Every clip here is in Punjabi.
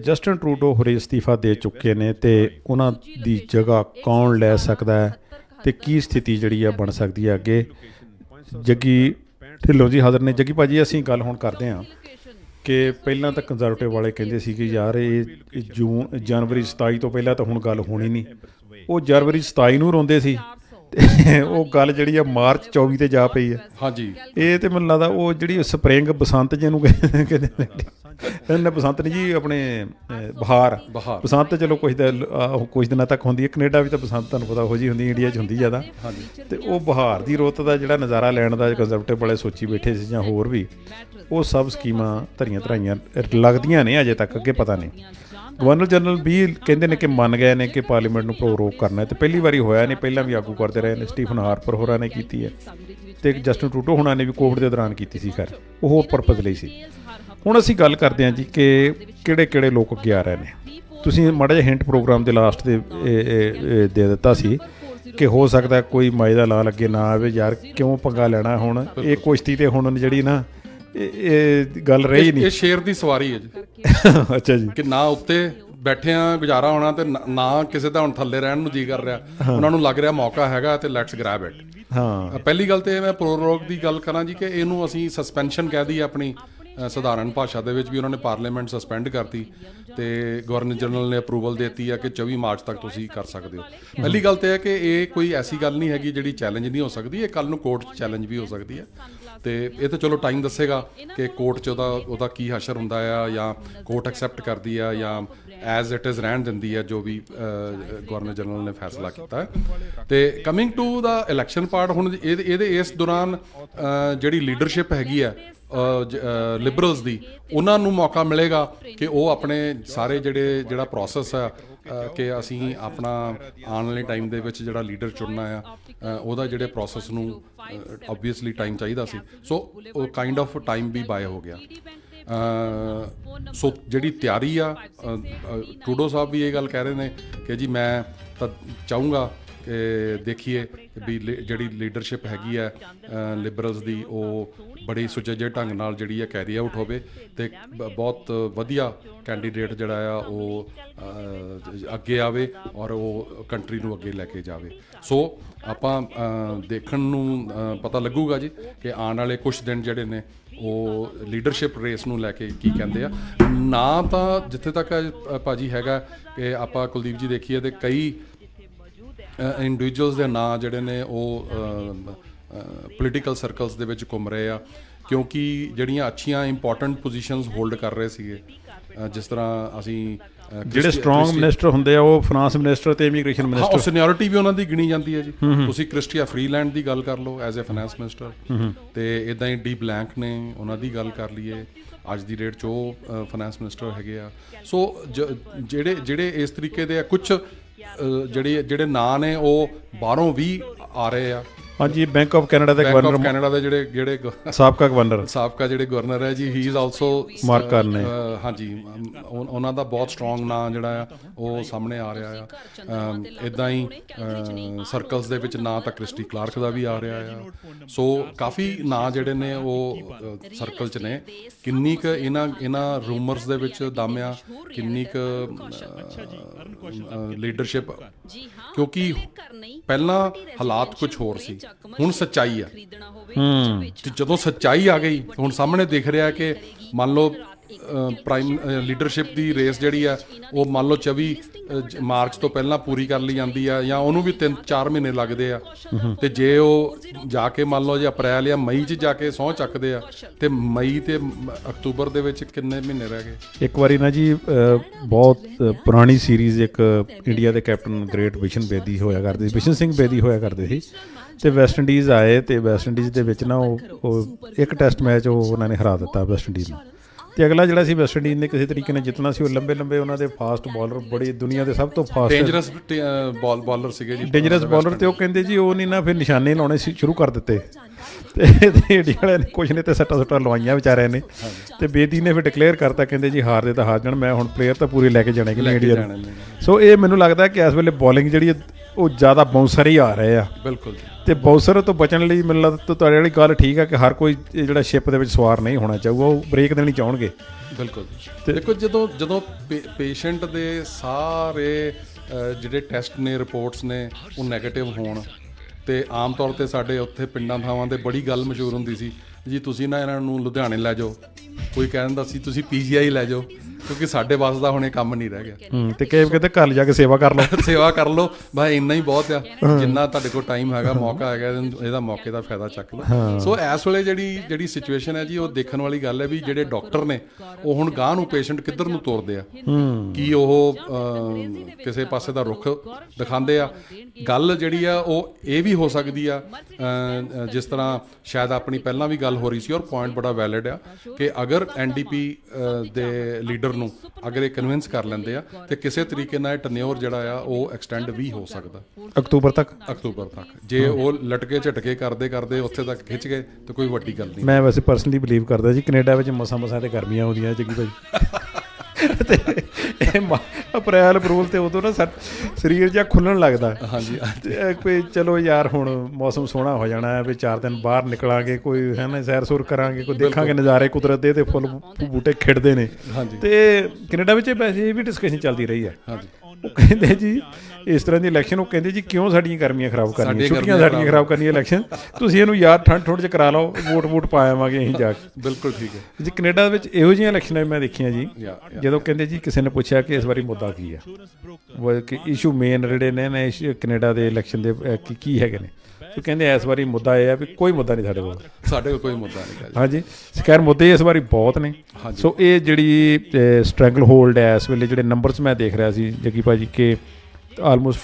ਜਸਟਨ ਟਰੂਡੋ ਹੁਰੇ ਅਸਤੀਫਾ ਦੇ ਚੁੱਕੇ ਨੇ ਤੇ ਉਹਨਾਂ ਦੀ ਜਗ੍ਹਾ ਕੌਣ ਲੈ ਸਕਦਾ ਹੈ ਤੇ ਕੀ ਸਥਿਤੀ ਜਿਹੜੀ ਆ ਬਣ ਸਕਦੀ ਹੈ ਅੱਗੇ? ਜੱਗੀ ਢਿੱਲੋਂ ਜੀ ਹਾਜ਼ਰ ਨੇ। ਜੱਗੀ ਭਾਜੀ, ਅਸੀਂ ਗੱਲ ਹੁਣ ਕਰਦੇ ਹਾਂ ਕਿ ਪਹਿਲਾਂ ਤਾਂ ਕੰਜ਼ਰਵੇਟਿਵ ਵਾਲੇ ਕਹਿੰਦੇ ਸੀ ਕਿ ਯਾਰ ਇਹ ਜੂਨ, ਜਨਵਰੀ 27 ਤੋਂ ਪਹਿਲਾਂ ਤਾਂ ਹੁਣ ਗੱਲ ਹੋਣੀ ਨਹੀਂ। ਉਹ ਜਨਵਰੀ 27 ਨੂੰ ਰੋਂਦੇ ਸੀ। ਤੇ ਉਹ ਗੱਲ ਜਿਹੜੀ ਆ ਮਾਰਚ 24 ਤੇ ਜਾ ਪਈ ਹੈ ਹਾਂਜੀ। ਇਹ ਤੇ ਮੈਨੂੰ ਲੱਗਦਾ ਉਹ ਜਿਹੜੀ ਸਪਰਿੰਗ ਬਸੰਤ ਜਿਹਨੂੰ ਕਹਿੰਦੇ ਕਹਿੰਦੇ ਨੇ। ਬਸੰਤ ਨਹੀਂ ਜੀ ਆਪਣੇ ਬਹਾਰ। ਬਸੰਤ ਚਲੋ ਕੁਝ ਕੁਝ ਦਿਨਾਂ ਤੱਕ ਹੁੰਦੀ ਹੈ ਕੈਨੇਡਾ ਵੀ ਤਾਂ ਬਸੰਤ ਤੁਹਾਨੂੰ ਪਤਾ ਹੋ ਜੀ ਹੁੰਦੀ ਇੰਡੀਆ 'ਚ ਹੁੰਦੀ ਜ਼ਿਆਦਾ। ਤੇ ਉਹ ਬਹਾਰ ਦੀ ਰੁੱਤ ਦਾ ਜਿਹੜਾ ਨਜ਼ਾਰਾ ਲੈਣ ਦਾ ਕੰਜ਼ਰਵੇਟਿਵ ਵਾਲੇ ਸੋਚੀ ਬੈਠੇ ਸੀ ਜਾਂ ਹੋਰ ਵੀ ਉਹ ਸਭ ਸਕੀਮਾਂ ਧਰੀਆਂ ਧਰਾਈਆਂ ਲੱਗਦੀਆਂ ਨੇ ਅਜੇ ਤੱਕ ਅੱਗੇ ਪਤਾ ਨਹੀਂ। ਗਵਰਨਰ ਜਨਰਲ ਵੀ ਕਹਿੰਦੇ ਨੇ ਕਿ ਮੰਨ ਗਏ ਨੇ ਕਿ ਪਾਰਲੀਮੈਂਟ ਨੂੰ ਪ੍ਰੋਰੋਕ ਕਰਨਾ ਹੈ ਤੇ ਪਹਿਲੀ ਵਾਰੀ ਹੋਇਆ ਨੇ ਪਹਿਲਾਂ ਵੀ ਆਗੂ ਕਰਦੇ ਰਹੇ ਨੇ, ਸਟੀਫਨ ਹਾਰਪਰ ਹੋਰਾਂ ਨੇ ਕੀਤੀ ਹੈ ਤੇ ਜਸਟਨ ਟਰੂਡੋ ਹੁਣਾਂ ਨੇ ਵੀ ਕੋਵਿਡ ਦੇ ਦੌਰਾਨ ਕੀਤੀ ਸੀ, ਖੈਰ, ਉਹ ਹੋਰ ਪਰਪਸ ਲਈ ਸੀ। ਹੁਣ ਅਸੀਂ ਗੱਲ ਕਰਦੇ ਹਾਂ ਜੀ ਕਿ ਕਿਹੜੇ ਕਿਹੜੇ ਲੋਕ ਅੱਗੇ ਆ ਰਹੇ ਨੇ। ਤੁਸੀਂ ਮਾੜਾ ਜਿਹਾ ਹਿੰਟ ਪ੍ਰੋਗਰਾਮ ਦੇ ਲਾਸਟ ਦੇ ਦੇ ਦਿੱਤਾ ਸੀ ਕਿ ਹੋ ਸਕਦਾ ਕੋਈ ਮਾਈ ਦਾ ਲਾ ਅੱਗੇ ਨਾ ਆਵੇ, ਯਾਰ ਕਿਉਂ ਪੰਗਾ ਲੈਣਾ ਹੁਣ? ਇਹ ਕੁਸ਼ਤੀ ਤੇ ਹੁਣ ਜਿਹੜੀ ਨਾ ਇਹ ਇਹ ਗੱਲ ਰਹੀ ਇਹ ਨਹੀਂ। ਸ਼ੇਰ ਦੀ ਸਵਾਰੀ ਹੈ ਜੀ। ਅੱਛਾ ਜੀ। ਕਿ ਨਾ ਉੱਤੇ ਬੈਠੇ ਆ ਗੁਜ਼ਾਰਾ ਹੋਣਾ ਤੇ ਨਾ- ਕਿਸੇ ਦਾ ਹੁਣ ਥੱਲੇ ਰਹਿਣ ਨੂੰ ਜੀ ਕਰ ਰਿਹਾ। ਉਹਨਾਂ ਨੂੰ ਲੱਗ ਰਿਹਾ ਮੌਕਾ ਹੈਗਾ ਤੇ ਲੈਟਸ ਗ੍ਰੈਬ ਇਟ ਹਾਂ। ਪਹਿਲੀ ਗੱਲ ਤੇ ਮੈਂ ਪ੍ਰੋਰੋਗ ਦੀ ਗੱਲ ਕਰਾਂ ਜੀ ਕਿ ਇਹਨੂੰ ਅਸੀਂ ਸਸਪੈਂਸ਼ਨ ਕਹਿ ਦਈਏ ਆਪਣੀ ਸਧਾਰਨ ਭਾਸ਼ਾ ਦੇ ਵਿੱਚ ਵੀ ਉਹਨਾਂ ਨੇ ਪਾਰਲੀਮੈਂਟ ਸਸਪੈਂਡ ਕਰਤੀ ਤੇ ਗਵਰਨਰ ਜਨਰਲ ਨੇ ਅਪਰੂਵਲ ਦਿੱਤੀ ਆ ਕਿ 24 ਮਾਰਚ ਤੱਕ ਤੁਸੀਂ ਕਰ ਸਕਦੇ ਹੋ। ਪਹਿਲੀ ਗੱਲ ਤੇ ਹੈ ਕਿ ਇਹ ਕੋਈ ਐਸੀ ਗੱਲ ਨਹੀਂ ਹੈਗੀ ਜਿਹੜੀ ਚੈਲੰਜ ਨਹੀਂ ਹੋ ਸਕਦੀ ਇਹ ਕੱਲ ਨੂੰ ਕੋਰਟ 'ਚ ਚੈਲੰਜ ਵੀ ਹੋ ਸਕਦੀ ਹੈ। ਤੇ ਇਹ ਤਾਂ ਚਲੋ ਟਾਈਮ ਦੱਸੇਗਾ ਕਿ ਕੋਰਟ 'ਚ ਉਹਦਾ ਉਹਦਾ ਕੀ ਹਸ਼ਰ ਹੁੰਦਾ ਆ ਜਾਂ ਕੋਰਟ ਐਕਸੈਪਟ ਕਰਦੀ ਆ ਜਾਂ ਐਜ਼ ਇਟ ਇਜ਼ ਰਹਿਣ ਦਿੰਦੀ ਹੈ ਜੋ ਵੀ ਗਵਰਨਰ ਜਨਰਲ ਨੇ ਫੈਸਲਾ ਕੀਤਾ। ਹੈ ਤੇ coming to the election part ਹੁਣ ਇਹਦੇ ਇਹਦੇ, ਇਸ ਦੌਰਾਨ ਜਿਹੜੀ ਲੀਡਰਸ਼ਿਪ ਹੈਗੀ ਹੈ ਲਿਬਰਲਸ ਦੀ, ਉਹਨਾਂ ਨੂੰ ਮੌਕਾ ਮਿਲੇਗਾ ਕਿ ਉਹ ਆਪਣੇ ਸਾਰੇ ਜਿਹੜੇ, ਜਿਹੜਾ ਪ੍ਰੋਸੈਸ ਆ ਕਿ ਅਸੀਂ ਆਪਣਾ ਆਉਣ ਵਾਲੇ ਟਾਈਮ ਦੇ ਵਿੱਚ ਜਿਹੜਾ ਲੀਡਰ ਚੁਣਨਾ ਆ ਉਹਦਾ ਜਿਹੜੇ ਪ੍ਰੋਸੈਸ ਨੂੰ ਆਬਵੀਅਸਲੀ ਟਾਈਮ ਚਾਹੀਦਾ ਸੀ। ਸੋ ਉਹ ਕਾਈਂਡ ਆਫ ਟਾਈਮ ਵੀ ਬਾਏ ਹੋ ਗਿਆ। ਸੋ ਜਿਹੜੀ ਤਿਆਰੀ ਆ ਟੂਡੋ ਸਾਹਿਬ ਵੀ ਇਹ ਗੱਲ ਕਹਿ ਰਹੇ ਨੇ ਕਿ ਜੀ ਮੈਂ ਤਾਂ ਚਾਹੂੰਗਾ ਦੇਖੀਏ ਵੀ ਲੀ- ਜਿਹੜੀ ਲੀਡਰਸ਼ਿਪ ਹੈਗੀ ਹੈ ਲਿਬਰਲਸ ਦੀ ਉਹ ਬੜੀ ਸੁਚੱਜੇ ਢੰਗ ਨਾਲ ਜਿਹੜੀ ਹੈ ਕੈਰੀ ਆਊਟ ਹੋਵੇ ਤੇ ਬ- ਬਹੁਤ ਵਧੀਆ ਕੈਂਡੀਡੇਟ ਜਿਹੜਾ ਆ ਉਹ ਅੱਗੇ ਆਵੇ ਔਰ ਉਹ ਕੰਟਰੀ ਨੂੰ ਅੱਗੇ ਲੈ ਕੇ ਜਾਵੇ। ਸੋ ਆਪਾਂ ਦੇਖਣ ਨੂੰ ਪਤਾ ਲੱਗੂਗਾ ਜੀ ਕਿ ਆਉਣ ਵਾਲੇ ਕੁਝ ਦਿਨ ਜਿਹੜੇ ਨੇ ਉਹ ਲੀਡਰਸ਼ਿਪ ਰੇਸ ਨੂੰ ਲੈ ਕੇ ਕੀ ਕਹਿੰਦੇ ਆ। ਨਾ ਤਾਂ ਜਿੱਥੇ ਤੱਕ ਅ, ਭਾਜੀ ਹੈਗਾ ਕਿ ਆਪਾਂ ਕੁਲਦੀਪ ਜੀ ਦੇਖੀਏ ਤੇ ਕਈ ਇੰਡੀਵਿਜੂਅਲਸ ਦੇ ਨਾਂ ਜਿਹੜੇ ਨੇ ਉਹ ਪੋਲੀਟੀਕਲ ਸਰਕਲਸ ਦੇ ਵਿੱਚ ਘੁੰਮ ਰਹੇ ਆ। ਕਿਉਂਕਿ ਜਿਹੜੀਆਂ ਅੱਛੀਆਂ ਇੰਪੋਰਟੈਂਟ ਪੋਜੀਸ਼ਨਸ ਹੋਲਡ ਕਰ ਰਹੇ ਸੀਗੇ ਜਿਸ ਤਰ੍ਹਾਂ ਅਸੀਂ ਜਿਹੜੇ ਸਟਰੋਂਗ ਮਿਨਿਸਟਰ ਹੁੰਦੇ ਆ ਉਹ ਫਾਈਨਾਂਸ ਮਿਨਿਸਟਰ ਤੇ ਇਮੀਗ੍ਰੇਸ਼ਨ ਹਾਂ ਮਿਨਿਸਟਰ ਉਹ ਸੀਨੀਅਰਿਟੀ ਵੀ ਉਹਨਾਂ ਦੀ ਗਿਣੀ ਜਾਂਦੀ ਹੈ ਜੀ। ਤੁਸੀਂ ਕ੍ਰਿਸਟੀਆ ਫਰੀਲੈਂਡ ਦੀ ਗੱਲ ਕਰ ਲਓ ਐਜ਼ ਅ ਫਾਈਨਾਂਸ ਮਿਨਿਸਟਰ ਤੇ ਇਦਾਂ ਹੀ ਡੀ ਬਲੈਂਕ ਨੇ ਉਹਨਾਂ ਦੀ ਗੱਲ ਕਰ ਲਈਏ। ਅੱਜ ਦੀ ਡੇਟ 'ਚ ਉਹ ਫਾਈਨਾਂਸ ਮਿਨਿਸਟਰ ਹੈਗੇ ਆ। ਸੋ ਜਿਹੜੇ ਜਿਹੜੇ ਇਸ ਤਰੀਕੇ ਦੇ ਆ ਕੁਝ ਜਿਹੜੇ ਜਿਹੜੇ ਨਾਂ ਨੇ ਉਹ ਬਾਹਰੋਂ ਵੀ ਆ ਰਹੇ ਆ। ਹਾਂਜੀ ਬੈਂਕ ਆਫ ਕੈਨੇਡਾ ਦੇ ਬੈਂਕ ਆਫ ਗਵਰਨਰ ਕੈਨੇਡਾ ਦੇ ਜਿਹੜੇ ਜਿਹੜੇ ਸਾਬਕਾ ਗਵਰਨਰ ਸਾਬਕਾ ਜਿਹੜੇ ਗਵਰਨਰ ਹੈ ਜੀ he is also Mark Carney. ਹਾਂਜੀ ਉਹਨਾਂ ਦਾ ਬਹੁਤ ਸਟਰੋਂਗ ਨਾਂ ਜਿਹੜਾ ਆ ਉਹ ਸਾਹਮਣੇ ਆ ਰਿਹਾ ਆ। ਇਦਾਂ ਹੀ ਸਰਕਲਸ ਦੇ ਵਿੱਚ ਨਾਂ ਤਾਂ ਕ੍ਰਿਸਟੀ ਕਲਾਰਕ ਦਾ ਵੀ ਆ ਰਿਹਾ ਆ। ਸੋ ਕਾਫੀ ਨਾਂ ਜਿਹੜੇ ਨੇ ਉਹ ਸਰਕਲ 'ਚ ਨੇ। ਕਿੰਨੀ ਕੁ ਇਹਨਾਂ ਇਹਨਾਂ ਰੂਮਰਸ ਦੇ ਵਿੱਚ ਦਮ ਆ ਕਿੰਨੀ ਕੁ ਲੀਡਰਸ਼ਿਪ ਕਿਉਂਕਿ ਪਹਿਲਾਂ ਹਾਲਾਤ ਕੁਝ ਹੋਰ ਸੀ। ਹੁਣ ਸੱਚਾਈ ਆ। ਤੇ ਜਦੋਂ ਸੱਚਾਈ ਆ ਗਈ ਹੁਣ ਸਾਹਮਣੇ ਦਿਖ ਰਿਹਾ ਕਿ ਮੰਨ ਲਓ ਪ੍ਰਾਈਮ ਲੀਡਰਸ਼ਿਪ ਦੀ ਰੇਸ ਜਿਹੜੀ ਆ ਉਹ ਮੰਨ ਲਓ 24 ਅ, ਜ- ਮਾਰਚ ਤੋਂ ਪਹਿਲਾਂ ਪੂਰੀ ਕਰ ਲਈ ਜਾਂਦੀ ਆ ਜਾਂ ਉਹਨੂੰ ਵੀ 3-4 ਮਹੀਨੇ ਲੱਗਦੇ ਆ। ਤੇ ਜੇ ਉਹ ਜਾ ਕੇ ਮੰਨ ਲਓ ਜੇ ਅਪ੍ਰੈਲ ਜਾਂ ਮਈ 'ਚ ਜਾ ਕੇ ਸਹੁੰ ਚੱਕਦੇ ਆ ਤੇ ਮਈ ਤੇ ਅਕਤੂਬਰ ਦੇ ਵਿੱਚ ਕਿੰਨੇ ਮਹੀਨੇ ਰਹਿ ਗਏ? ਇੱਕ ਵਾਰੀ ਨਾ ਜੀ ਬਹੁਤ ਪੁਰਾਣੀ ਸੀਰੀਜ਼ ਇੱਕ ਇੰਡੀਆ ਦੇ ਕੈਪਟਨ ਗ੍ਰੇਟ ਵਿਸ਼ਨ ਬੇਦੀ ਹੋਇਆ ਕਰਦੇ ਸੀ ਵਿਸ਼ਨ ਸਿੰਘ ਬੇਦੀ ਹੋਇਆ ਕਰਦੇ ਸੀ। ਤੇ ਵੈਸਟ ਇੰਡੀਜ਼ ਆਏ ਤੇ ਵੈਸਟ ਇੰਡੀਜ਼ ਦੇ ਵਿੱਚ ਨਾ ਉਹ ਇੱਕ ਟੈਸਟ ਮੈਚ ਉਹ ਉਹਨਾਂ ਨੇ ਹਰਾ ਦਿੱਤਾ ਵੈਸਟ ਇੰਡੀਜ਼ ਨੂੰ। ਤੇ ਅਗਲਾ ਜਿਹੜਾ ਸੀ ਵੈਸਟ ਇੰਡੀਜ਼ ਨੇ ਕਿਸੇ ਤਰੀਕੇ ਨਾਲ ਜਿੱਤਣਾ ਸੀ ਉਹ ਲੰਬੇ ਲੰਬੇ ਉਹਨਾਂ ਦੇ ਫਾਸਟ ਬਾਲਰ ਬੜੀ ਦੁਨੀਆ ਦੇ ਸਭ ਤੋਂ ਫਾਸਟ ਡੇਂਜਰਸ ਬਾਲ ਬਾਲਰ ਸੀਗੇ ਜੀ। ਡੇਂਜਰਸ ਬਾਲਰ ਤੇ ਉਹ ਕਹਿੰਦੇ ਜੀ ਉਹ ਨਹੀਂ ਨਾ ਫਿਰ ਨਿਸ਼ਾਨੇ ਲਾਉਣੇ ਸੀ ਸ਼ੁਰੂ ਕਰ ਦਿੱਤੇ। ਤੇ ਇੰਡੀਆ ਵਾਲਿਆਂ ਨੇ ਕੁਛ ਨੇ ਤੇ ਸੱਟਾ ਸੁੱਟਾਂ ਲਵਾਈਆਂ ਵਿਚਾਰਿਆਂ ਨੇ। ਤੇ ਬੇਦੀ ਨੇ ਫਿਰ ਡਿਕਲੇਅਰ ਕਰਤਾ ਕਹਿੰਦੇ ਜੀ ਹਾਰ ਦੇ ਤਾਂ ਹਾਰ ਜਾਣ ਮੈਂ ਹੁਣ ਪਲੇਅਰ ਤਾਂ ਪੂਰੇ ਲੈ ਕੇ ਜਾਣੇ ਕਿ ਇੰਡੀਆ ਨੂੰ। ਸੋ ਇਹ ਮੈਨੂੰ ਲੱਗਦਾ ਕਿ ਇਸ ਵੇਲੇ ਬੋਲਿੰਗ ਜਿਹੜੀ ਉਹ ਜ਼ਿਆਦਾ ਬਾਉਂਸਰ ਹੀ ਆ ਰਹੇ ਆ। ਬਿਲਕੁਲ ਜੀ। ਤੇ ਬਾਊਸਰ ਤੋਂ ਬਚਣ ਲਈ ਮੈਨੂੰ ਲੱਗਦਾ ਤਾਂ ਤੁਹਾਡੀ ਵਾਲੀ ਗੱਲ ਠੀਕ ਹੈ ਕਿ ਹਰ ਕੋਈ ਜਿਹੜਾ ਸ਼ਿਪ ਦੇ ਵਿੱਚ ਸਵਾਰ ਨਹੀਂ ਹੋਣਾ ਚਾਹੂਗਾ ਉਹ ਬ੍ਰੇਕ ਦੇਣੀ ਚਾਹਣਗੇ। ਬਿਲਕੁਲ। ਦੇਖੋ ਜਦੋਂ ਜਦੋਂ ਪੇਸ਼ੈਂਟ ਦੇ ਸਾਰੇ ਜਿਹੜੇ ਟੈਸਟ ਨੇ ਰਿਪੋਰਟਸ ਨੇ ਉਹ 네ਗੇਟਿਵ ਹੋਣ ਤੇ ਆਮ ਤੌਰ ਤੇ ਸਾਡੇ ਉੱਥੇ ਪਿੰਡਾਂ ਥਾਵਾਂ ਤੇ ਬੜੀ ਗੱਲ ਮਸ਼ਹੂਰ ਹੁੰਦੀ ਸੀ ਜੀ ਤੁਸੀਂ ਨਾ ਇਹਨਾਂ ਨੂੰ ਲੁਧਿਆਣੇ ਲੈ ਜਾਓ। ਕੋਈ ਕਹਿ ਦਿੰਦਾ ਸੀ ਤੁਸੀਂ ਪੀਜੀਆਈ ਲੈ ਜਾਓ। ਕਿਉਂਕਿ ਸਾਡੇ ਵਾਸ ਦਾ ਹੁਣ ਇਹ ਕੰਮ ਨਹੀਂ ਰਹਿ ਗਿਆ। ਹੂੰ ਤੇ ਕਈ ਕਹਿੰਦੇ ਘਰ ਜਾ ਕੇ ਸੇਵਾ ਕਰ ਲਓ। ਸੇਵਾ ਕਰ ਲਓ। ਭਾਈ ਇੰਨਾ ਹੀ ਬਹੁਤ ਆ। ਜਿੰਨਾ ਤੁਹਾਡੇ ਕੋਲ ਟਾਈਮ ਹੈਗਾ ਮੌਕਾ ਹੈਗਾ ਇਹਦਾ- ਮੌਕੇ ਦਾ ਫਾਇਦਾ ਚੱਕ ਲਓ। ਸੋ ਇਸ ਵੇਲੇ ਜਿਹੜੀ ਜਿਹੜੀ ਸਿਚੁਏਸ਼ਨ ਹੈ ਜੀ ਉਹ ਦੇਖਣ ਵਾਲੀ ਗੱਲ ਹੈ ਵੀ ਜਿਹੜੇ ਡਾਕਟਰ ਨੇ ਉਹ ਹੁਣ ਗਾਂ ਨੂੰ ਪੇਸ਼ੈਂਟ ਕਿੱਧਰ ਨੂੰ ਤੋਰਦੇ ਆ? ਕੀ ਉਹ ਕਿਸੇ ਪਾਸੇ ਦਾ ਰੁਖ ਦਿਖਾਉਂਦੇ ਆ? ਗੱਲ ਜਿਹੜੀ ਆ ਉਹ ਇਹ ਵੀ ਹੋ ਸਕਦੀ ਆ ਜਿਸ ਤਰ੍ਹਾਂ ਸ਼ਾਇਦ ਆਪਣੀ ਪਹਿਲਾਂ ਵੀ ਗੱਲ ਹੋ ਰਹੀ ਸੀ ਔਰ ਪੁਆਇੰਟ ਬੜਾ ਵੈਲਿਡ ਆ ਕਿ ਅਗਰ ਐਨਡੀਪੀ ਦੇ ਲੀਡਰ ਨੂੰ ਅਗਰ ਇਹ ਕਨਵਿੰਸ ਕਰ ਲੈਂਦੇ ਆ ਤੇ ਕਿਸੇ ਤਰੀਕੇ ਨਾਲ ਟਨਿਓਰ ਜਿਹੜਾ ਆ ਉਹ ਐਕਸਟੈਂਡ ਵੀ ਹੋ ਸਕਦਾ। ਅਕਤੂਬਰ ਤੱਕ? ਅਕਤੂਬਰ ਤੱਕ। ਜੇ ਉਹ ਲਟਕੇ ਝਟਕੇ ਕਰਦੇ ਕਰਦੇ ਉੱਥੇ ਤੱਕ ਖਿੱਚ ਗਏ ਤਾਂ ਕੋਈ ਵੱਡੀ ਗੱਲ ਨਹੀਂ। ਮੈਂ ਵੈਸੇ ਪਰਸਨਲੀ ਬਲੀਵ ਕਰਦਾ ਜੀ ਕੈਨੇਡਾ ਵਿੱਚ ਮਸਾਂ ਮਸਾਂ ਤੇ ਗਰਮੀਆਂ ਆਉਂਦੀਆਂ ਜੱਗੀ ਭਾਈ ਤੇ ਇਹ ਮ- ਅਪ੍ਰੈਲ ਅਪਰੂਲ ਤੇ ਉਦੋਂ ਨਾ ਸਰੀਰ ਜਿਹਾ ਖੁੱਲਣ ਲੱਗਦਾ। ਹਾਂਜੀ ਕੋਈ ਚਲੋ ਯਾਰ ਹੁਣ ਮੌਸਮ ਸੋਹਣਾ ਹੋ ਜਾਣਾ ਹੈ ਵੀ ਚਾਰ ਦਿਨ ਬਾਹਰ ਨਿਕਲਾਂਗੇ ਕੋਈ ਹੈ ਨਾ ਸੈਰ ਸੁਰ ਕਰਾਂਗੇ ਕੋਈ ਦੇਖਾਂਗੇ ਨਜ਼ਾਰੇ ਕੁਦਰਤ ਦੇ ਤੇ ਫੁੱਲ ਬੂਟੇ ਖਿੜਦੇ ਨੇ। ਹਾਂਜੀ। ਤੇ ਕੈਨੇਡਾ ਵਿੱਚ ਵੈਸੇ ਇਹ ਵੀ ਡਿਸਕਸ਼ਨ ਚੱਲਦੀ ਰਹੀ ਹੈ। ਹਾਂਜੀ। ਉਹ ਕਹਿੰਦੇ ਜੀ ਇਸ ਤਰ੍ਹਾਂ ਦੀ ਇਲੈਕਸ਼ਨ ਉਹ ਕਹਿੰਦੇ ਜੀ ਕਿਉਂ ਸਾਡੀਆਂ ਗਰਮੀਆਂ ਖਰਾਬ ਕਰਨੀਆਂ? ਛੁੱਟੀਆਂ ਸਾਡੀਆਂ ਖਰਾਬ ਕਰਨੀਆਂ ਇਲੈਕਸ਼ਨ ਤੁਸੀਂ ਇਹਨੂੰ ਯਾਰ ਠੰਡ ਠੁੰਡ ਚ ਕਰਾ ਲਓ ਵੋਟ ਵੋਟ ਪਾਵਾਂਗੇ ਅਸੀਂ ਜਾ ਕੇ। ਬਿਲਕੁਲ ਠੀਕ ਹੈ। ਜੀ ਕੈਨੇਡਾ ਦੇ ਵਿੱਚ ਇਹੋ ਜਿਹੀਆਂ ਇਲੈਕਸ਼ਨਾਂ ਮੈਂ ਦੇਖੀਆਂ ਜੀ ਜਦੋਂ ਕਹਿੰਦੇ ਜੀ ਕਿਸੇ ਨੇ ਪੁੱਛਿਆ ਕਿ ਇਸ ਵਾਰੀ ਮੁੱਦਾ ਕੀ ਹੈ ਉਹ ਕਿ ਇਸ਼ੂ ਮੇਨ ਜਿਹੜੇ ਨੇ ਨਾ ਕੈਨੇਡਾ ਦੇ ਇਲੈਕਸ਼ਨ ਦੇ ਕੀ ਹੈਗੇ ਨੇ? ਉਹ ਕਹਿੰਦੇ ਇਸ ਵਾਰੀ ਮੁੱਦਾ ਇਹ ਹੈ ਵੀ ਕੋਈ ਮੁੱਦਾ ਨਹੀਂ ਸਾਡੇ ਕੋਲ। ਸਾਡੇ ਕੋਲ ਕੋਈ ਮੁੱਦਾ ਨਹੀਂ ਜੀ ਹਾਂਜੀ। ਸਕੈਰ ਮੁੱਦੇ ਇਸ ਵਾਰੀ ਬਹੁਤ ਨੇ। ਸੋ ਇਹ ਜਿਹੜੀ ਸਟ੍ਰੈਂਗਲ ਹੋਲਡ ਹੈ ਇਸ ਵੇਲੇ ਜਿਹੜੇ ਨੰਬਰਸ ਮੈਂ ਦੇਖ ਰਿਹਾ ਸੀ ਜੱਗੀ ਭਾਜੀ ਕਿ ਆਲਮੋਸਟ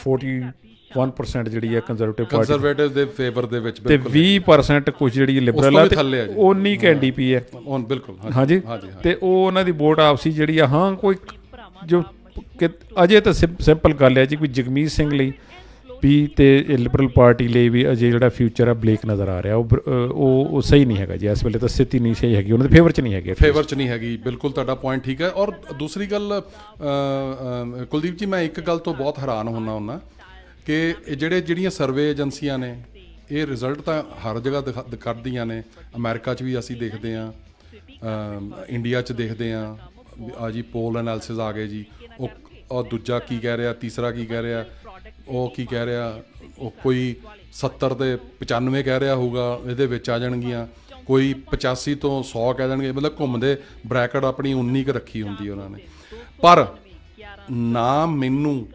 41% ਜਿਹੜੀ ਹੈ ਕੰਜ਼ਰਵੇਟਿਵ ਪਾਰਟੀ ਕੰਜ਼ਰਵੇਟਿਵ ਦੇ ਫੇਵਰ ਦੇ ਵਿੱਚ ਤੇ ਬਿਲਕੁਲ 20% ਕੁਝ ਜਿਹੜੀ ਲਿਬਰਲ ਆ ਤੇ ਥੱਲੇ ਆ ਜੀ। ਉਨੀ ਕ ਐਨਡੀਪੀ ਹੈ। ਔਨ ਬਿਲਕੁਲ ਹਾਂਜੀ। ਤੇ ਉਹ ਉਹਨਾਂ ਦੀ ਵੋਟ ਆਪਸੀ ਜਿਹੜੀ ਆ ਹਾਂ ਕੋਈ ਜੋ ਕਿ ਅਜੇ ਤਾਂ ਸਿੰਪ- ਸਿੰਪਲ ਗੱਲ ਹੈ ਜੀ ਕੋਈ ਜਗਮੀਤ ਸਿੰਘ ਲਈ ਵੀ ਤੇ ਲਿਬਰਲ ਪਾਰਟੀ ਲਈ ਵੀ ਅਜੇ ਜਿਹੜਾ ਫਿਊਚਰ ਆ ਬਲੇਕ ਨਜ਼ਰ ਆ ਰਿਹਾ। ਉਹ ਬਰ- ਉਹ ਉਹ ਸਹੀ ਨਹੀਂ ਹੈਗਾ ਜੀ। ਇਸ ਵੇਲੇ ਤਾਂ ਸਥਿਤੀ ਨਹੀਂ ਸਹੀ ਹੈਗੀ। ਉਹਨਾਂ ਦੇ ਫੇਵਰ ਚ ਨਹੀਂ ਹੈਗੇ। ਫੇਵਰ ਚ ਨਹੀਂ ਹੈਗੀ। ਬਿਲਕੁਲ ਤੁਹਾਡਾ ਪੁਆਇੰਟ ਠੀਕ ਹੈ। ਔਰ ਦੂਸਰੀ ਗੱਲ ਕੁਲਦੀਪ ਜੀ, ਮੈਂ ਇੱਕ ਗੱਲ ਤੋਂ ਬਹੁਤ ਹੈਰਾਨ ਹੁੰਨਾ ਹੁੰਨਾ, ਕਿ ਇਹ ਜਿਹੜੇ ਜਿਹੜੀਆਂ ਸਰਵੇ ਏਜੰਸੀਆਂ ਨੇ, ਇਹ ਰਿਜ਼ਲਟ ਤਾਂ ਹਰ ਜਗ੍ਹਾ ਦਿਖਾ- ਦਿ- ਕੱਢਦੀਆਂ ਨੇ। ਅਮਰੀਕਾ 'ਚ ਵੀ ਅਸੀਂ ਦੇਖਦੇ ਹਾਂ। ਇੰਡੀਆ 'ਚ ਦੇਖਦੇ ਹਾਂ। ਆ ਜੀ ਪੋਲ ਐਨਾਲਿਸਿਸ ਆ ਗਏ ਜੀ। ਉਹ ਦੂਜਾ ਕੀ ਕਹਿ ਰਿਹਾ, ਤੀਸਰਾ ਕੀ ਕਹਿ ਰਿਹਾ? ਉਹ ਕੀ ਕਹਿ ਰਿਹਾ, ਉਹ ਕੋਈ 70 ਤੇ 95 ਕਹਿ ਰਿਹਾ ਹੋਊਗਾ, ਇਹਦੇ ਵਿੱਚ ਆ ਜਾਣਗੀਆਂ। ਕੋਈ 85 ਤੋਂ 100 ਕਹਿ ਦੇਣਗੇ, ਮਤਲਬ ਘੁੰਮਦੇ ਬ੍ਰੈਕਟ ਆਪਣੀ 19 ਕ ਰੱਖੀ ਹੁੰਦੀ ਉਹਨਾਂ ਨੇ। ਪਰ ਨਾ ਮੈਨੂੰ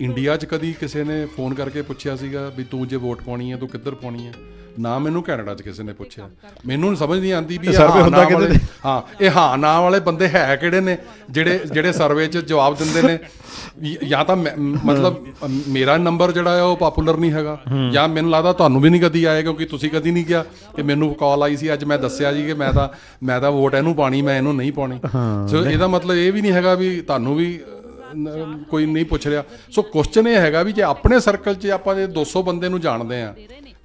ਇੰਡੀਆ 'ਚ ਕਦੀ ਕਿਸੇ ਨੇ ਫੋਨ ਕਰਕੇ ਪੁੱਛਿਆ ਸੀਗਾ ਵੀ ਤੂੰ ਜੇ ਵੋਟ ਪਾਉਣੀ ਹੈ ਤੂੰ ਕਿੱਧਰ ਪਾਉਣੀ ਹੈ? ਨਾ ਮੈਨੂੰ ਕੈਨੇਡਾ 'ਚ ਕਿਸੇ ਨੇ ਪੁੱਛਿਆ। ਮੈਨੂੰ ਸਮਝ ਨਹੀਂ ਆਉਂਦੀ ਵੀ ਹਾਂ ਹੁੰਦਾ ਨਾ ਕਿਤੇ ਵਾਲੇ ਹਾਂ ਇਹ ਹਾਂ ਨਾ ਵਾਲੇ ਬੰਦੇ ਹੈ ਕਿਹੜੇ ਨੇ? ਜਿਹੜੇ ਜਿਹੜੇ ਸਰਵੇ 'ਚ ਜਵਾਬ ਦਿੰਦੇ ਨੇ। ਜਾਂ ਤਾਂ ਮਤਲਬ ਮੇਰਾ ਨੰਬਰ ਜਿਹੜਾ ਹੈ ਉਹ ਪਪੂਲਰ ਨਹੀਂ ਹੈਗਾ। ਜਾਂ ਮੈਨੂੰ ਲੱਗਦਾ ਤੁਹਾਨੂੰ ਵੀ ਨਹੀਂ ਕਦੀ ਆਇਆ ਕਿਉਂਕਿ ਤੁਸੀਂ ਕਦੀ ਨਹੀਂ ਕਿਹਾ ਕਿ ਮੈਨੂੰ ਕਾਲ ਆਈ ਸੀ। ਅੱਜ ਮੈਂ ਦੱਸਿਆ ਜੀ ਕਿ ਮੈਂ ਤਾਂ ਮੈਂ ਤਾਂ ਵੋਟ ਇਹਨੂੰ ਪਾਣੀ ਮੈਂ ਇਹਨੂੰ ਨਹੀਂ ਪਾਉਣੀ। ਸੋ ਇਹਦਾ ਮਤਲਬ ਇਹ ਵੀ ਨਹੀਂ ਹੈਗਾ ਵੀ ਤੁਹਾਨੂੰ ਵੀ ਕੋਈ ਨਹੀਂ ਪੁੱਛ ਰਿਹਾ। ਸੋ ਕੁਐਸਚਨ ਇਹ ਹੈਗਾ ਵੀ ਜੇ ਆਪਣੇ ਸਰਕਲ 'ਚ ਆਪਾਂ ਜੇ 200 ਬੰਦੇ ਨੂੰ ਜਾਣਦੇ ਆ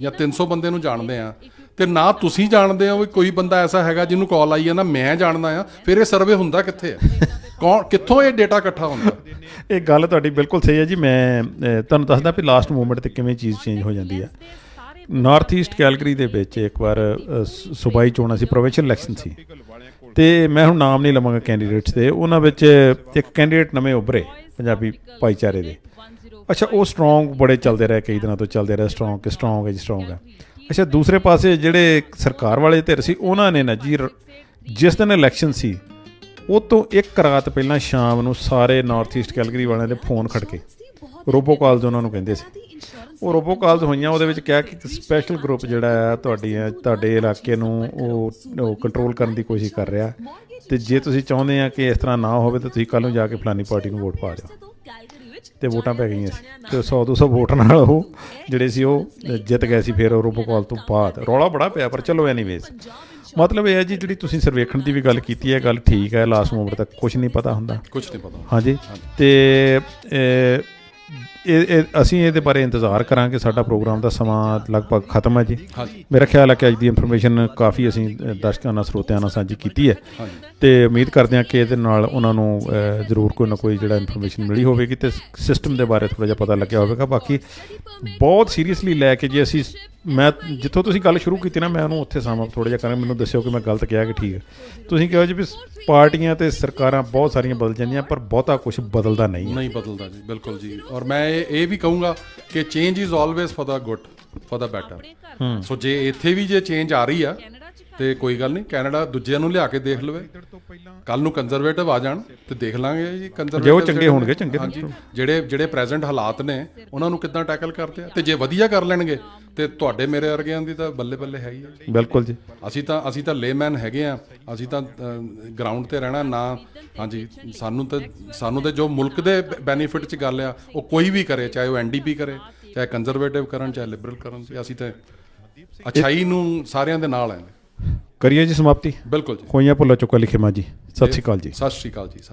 ਜਾਂ 300 ਬੰਦੇ ਨੂੰ ਜਾਣਦੇ ਆ ਤੇ ਨਾ ਤੁਸੀਂ ਜਾਣਦੇ ਹੋ ਵੀ ਕੋਈ ਬੰਦਾ ਐਸਾ ਹੈਗਾ ਜਿਹਨੂੰ ਕਾਲ ਆਈ ਹੈ ਨਾ ਮੈਂ ਜਾਣਦਾ ਆ ਫਿਰ ਇਹ ਸਰਵੇ ਹੁੰਦਾ ਕਿੱਥੇ ਹੈ? ਕੌਣ ਕਿੱਥੋਂ ਇਹ ਡੇਟਾ ਇਕੱਠਾ ਹੁੰਦਾ? ਇਹ ਗੱਲ ਤੁਹਾਡੀ ਬਿਲਕੁਲ ਸਹੀ ਹੈ ਜੀ। ਮੈਂ ਤੁਹਾਨੂੰ ਦੱਸਦਾ ਵੀ ਲਾਸਟ ਮੂਮੈਂਟ ਤੇ ਕਿਵੇਂ ਚੀਜ਼ ਚੇਂਜ ਹੋ ਜਾਂਦੀ ਹੈ। ਨਾਰਥ ਈਸਟ ਕੈਲਗਰੀ ਦੇ ਵਿੱਚ ਇੱਕ ਵਾਰ ਸੂਬਾਈ ਚੋਣਾਂ ਸੀ ਪ੍ਰੋਵਿੰਸ਼ੀਅਲ ਇਲੈਕਸ਼ਨ ਸੀ। ਤੇ ਮੈਂ ਹੁਣ ਨਾਮ ਨਹੀਂ ਲਵਾਂਗਾ ਕੈਂਡੀਡੇਟਸ ਦੇ। ਉਹਨਾਂ ਵਿੱਚ ਇੱਕ ਕੈਂਡੀਡੇਟ ਨਵੇਂ ਉੱਭਰੇ ਪੰਜਾਬੀ ਭਾਈਚਾਰੇ ਦੇ। ਅੱਛਾ, ਉਹ ਸਟਰੋਂਗ ਬੜੇ ਚੱਲਦੇ ਰਹੇ, ਕਈ ਦਿਨਾਂ ਤੋਂ ਚੱਲਦੇ ਰਹੇ ਸਟਰੋਂਗ ਕਿ ਸਟਰੋਂਗ ਹੈ ਜੀ ਸਟਰੋਂਗ ਹੈ। ਅੱਛਾ, ਦੂਸਰੇ ਪਾਸੇ ਜਿਹੜੇ ਸਰਕਾਰ ਵਾਲੇ ਧਿਰ ਸੀ, ਉਹਨਾਂ ਨੇ ਨਾ ਜੀ, ਜਿਸ ਦਿਨ ਇਲੈਕਸ਼ਨ ਸੀ, ਉਹ ਤੋਂ ਇੱਕ ਰਾਤ ਪਹਿਲਾਂ ਸ਼ਾਮ ਨੂੰ ਸਾਰੇ ਨਾਰਥ ਈਸਟ ਕੈਲਗਰੀ ਵਾਲਿਆਂ ਦੇ ਫੋਨ ਖੜਕੇ, ਰੋਬੋ ਕਾਲਸ ਉਹਨਾਂ ਨੂੰ ਕਹਿੰਦੇ ਸੀ। ਉਹ ਰੋਬੋ ਕਾਲਸ ਹੋਈਆਂ ਉਹਦੇ ਵਿੱਚ ਕਿਹਾ ਕਿ ਸਪੈਸ਼ਲ ਗਰੁੱਪ ਜਿਹੜਾ ਹੈ ਤੁਹਾਡੀਆਂ ਤੁਹਾਡੇ ਇਲਾਕੇ ਨੂੰ ਉਹ ਕੰਟਰੋਲ ਕਰਨ ਦੀ ਕੋਸ਼ਿਸ਼ ਕਰ ਰਿਹਾ। ਤੇ ਜੇ ਤੁਸੀਂ ਚਾਹੁੰਦੇ ਆ ਕਿ ਇਸ ਤਰ੍ਹਾਂ ਨਾ ਹੋਵੇ ਤਾਂ ਤੁਸੀਂ ਕੱਲ ਨੂੰ ਜਾ ਕੇ ਫਲਾਨੀ ਪਾਰਟੀ ਨੂੰ ਵੋਟ ਪਾ ਦਿਓ। ਤੇ ਵੋਟਾਂ ਪੈ ਗਈਆਂ ਸੀ। ਤੇ 100 200 ਵੋਟ ਨਾਲ ਉਹ ਜਿਹੜੇ ਸੀ ਉਹ ਜਿੱਤ ਗਏ ਸੀ ਫਿਰ ਰੋਬੋ ਕਾਲ ਤੋਂ ਬਾਅਦ। ਰੌਲਾ ਬੜਾ ਪਿਆ ਪਰ ਚਲੋ ਐਨੀਵੇਜ਼ ਮਤਲਬ ਇਹ ਹੈ ਜੀ ਜਿਹੜੀ ਤੁਸੀਂ ਸਰਵੇਖਣ ਦੀ ਵੀ ਗੱਲ ਕੀਤੀ ਹੈ ਗੱਲ ਠੀਕ ਹੈ ਲਾਸਟ ਮੂਮੈਂਟ ਤੱਕ ਕੁਝ ਨਹੀਂ ਪਤਾ ਹੁੰਦਾ। ਕੁਝ ਨਹੀਂ ਪਤਾ। ਹਾਂਜੀ। ਤੇ ਇਹ ਇਹ- ਅਸੀਂ ਇਹਦੇ ਬਾਰੇ ਇੰਤਜ਼ਾਰ ਕਰਾਂਗੇ ਸਾਡਾ ਪ੍ਰੋਗਰਾਮ ਦਾ ਸਮਾਂ ਲਗਭਗ ਖਤਮ ਹੈ ਜੀ। ਮੇਰਾ ਖਿਆਲ ਹੈ ਕਿ ਅੱਜ ਦੀ ਇਨਫੋਰਮੇਸ਼ਨ ਕਾਫੀ ਅਸੀਂ ਦਰਸ਼ਕਾਂ ਨਾਲ ਸਰੋਤਿਆਂ ਨਾਲ ਸਾਂਝੀ ਕੀਤੀ ਹੈ। ਤੇ ਉਮੀਦ ਕਰਦੇ ਹਾਂ ਕਿ ਇਹਦੇ ਨਾਲ ਉਹਨਾਂ ਨੂੰ ਜ਼ਰੂਰ ਕੋਈ ਨਾ ਕੋਈ ਜਿਹੜਾ ਇਨਫੋਰਮੇਸ਼ਨ ਮਿਲੀ ਹੋਵੇਗੀ ਤੇ ਸਿਸਟਮ ਦੇ ਬਾਰੇ ਥੋੜਾ ਜਿਹਾ ਪਤਾ ਲੱਗਿਆ ਹੋਵੇਗਾ। ਬਾਕੀ ਬਹੁਤ ਸੀਰੀਅਸਲੀ ਲੈ ਕੇ ਜੇ ਅਸੀਂ ਮੈਂ ਜਿੱਥੋਂ ਤੁਸੀਂ ਗੱਲ ਸ਼ੁਰੂ ਕੀਤੀ ਨਾ ਮੈਂ ਉਹਨੂੰ ਉੱਥੇ ਸਾਮਾ ਥੋੜਾ ਜਿਹਾ ਕਰਾਂ ਮੈਨੂੰ ਦੱਸਿਓ ਕਿ ਮੈਂ ਗਲਤ ਕਿਹਾ ਕਿ ਠੀਕ ਹੈ। ਤੁਸੀਂ ਕਿਹਾ ਜੀ ਵੀ ਪਾਰਟੀਆਂ ਤੇ ਸਰਕਾਰਾਂ ਬਹੁਤ ਸਾਰੀਆਂ ਬਦਲ ਜਾਂਦੀਆਂ ਪਰ ਬਹੁਤਾ ਕੁਝ ਬਦਲਦਾ ਨਹੀਂ ਨਹੀਂ ਬਦਲਦਾ ਜੀ ਬਿਲਕੁਲ ਜੀ। ਔਰ ਮੈਂ ਇਹ ਵੀ ਕਹੂੰਗਾ ਕਿ change is always for the good for the better so ਜੇ ਇੱਥੇ ਵੀ ਜੇ ਚੇਂਜ ਆ ਰਹੀ ਆ ਤੇ ਕੋਈ ਗੱਲ ਨਹੀਂ ਕੈਨੇਡਾ ਦੂਜਿਆਂ ਨੂੰ ਲਿਆ ਕੇ ਦੇਖ ਲਵੇ। ਕੱਲ ਨੂੰ ਕੰਜ਼ਰਵੇਟਿਵ ਆ ਜਾਣ ਤੇ ਦੇਖ ਲਾਂਗੇ ਜੀ ਕੰਜ਼ਰਵੇਟਿਵ ਜੇ ਉਹ ਚੰਗੇ ਹੋਣਗੇ, ਚੰਗੇ ਜਿਹੜੇ ਜਿਹੜੇ ਪ੍ਰੈਜ਼ੈਂਟ ਹਾਲਾਤ ਨੇ ਉਹਨਾਂ ਨੂੰ ਕਿੱਦਾਂ ਟੈਕਲ ਕਰਦੇ ਆ? ਤੇ ਜੇ ਵਧੀਆ ਕਰ ਲੈਣਗੇ ਤੇ ਤੁਹਾਡੇ ਮੇਰੇ ਵਰਗਿਆਂ ਦੀ ਤਾਂ ਬੱਲੇ ਬੱਲੇ ਹੈ ਹੀ ਬਿਲਕੁਲ ਜੀ। ਅਸੀਂ ਤਾਂ ਅਸੀਂ ਤਾਂ ਲੇਮੈਨ ਹੈਗੇ ਆ ਅਸੀਂ ਤਾਂ ਗਰਾਊਂਡ ਤੇ ਰਹਿਣਾ ਨਾ ਹਾਂਜੀ ਸਾਨੂੰ ਤਾਂ ਸਾਨੂੰ ਤੇ ਜੋ ਮੁਲਕ ਦੇ ਬੈਨੀਫਿਟ ਚ ਗੱਲ ਆ ਉਹ ਕੋਈ ਵੀ ਕਰੇ ਚਾਹੇ ਉਹ ਐਨਡੀਪੀ ਕਰੇ ਚਾਹੇ ਕੰਜ਼ਰਵੇਟਿਵ ਕਰਨ ਚਾਹੇ ਲਿਬਰਲ ਕਰਨ ਅਸੀਂ ਤਾਂ ਅਛਾਈ ਨੂੰ ਸਾਰਿਆਂ ਦੇ ਨਾਲ ਹੈ ਕਰੀਏ ਜੀ ਸਮਾਪਤੀ? ਬਿਲਕੁਲ ਜੀ। ਖੋਈਆਂ ਭੁੱਲਾ ਚੁੱਕਾ ਲਿਖੇ ਮਾਂ ਜੀ। ਸਤਿ ਸ਼੍ਰੀ ਅਕਾਲ ਜੀ। ਸਤਿ ਸ਼੍ਰੀ ਅਕਾਲ ਜੀ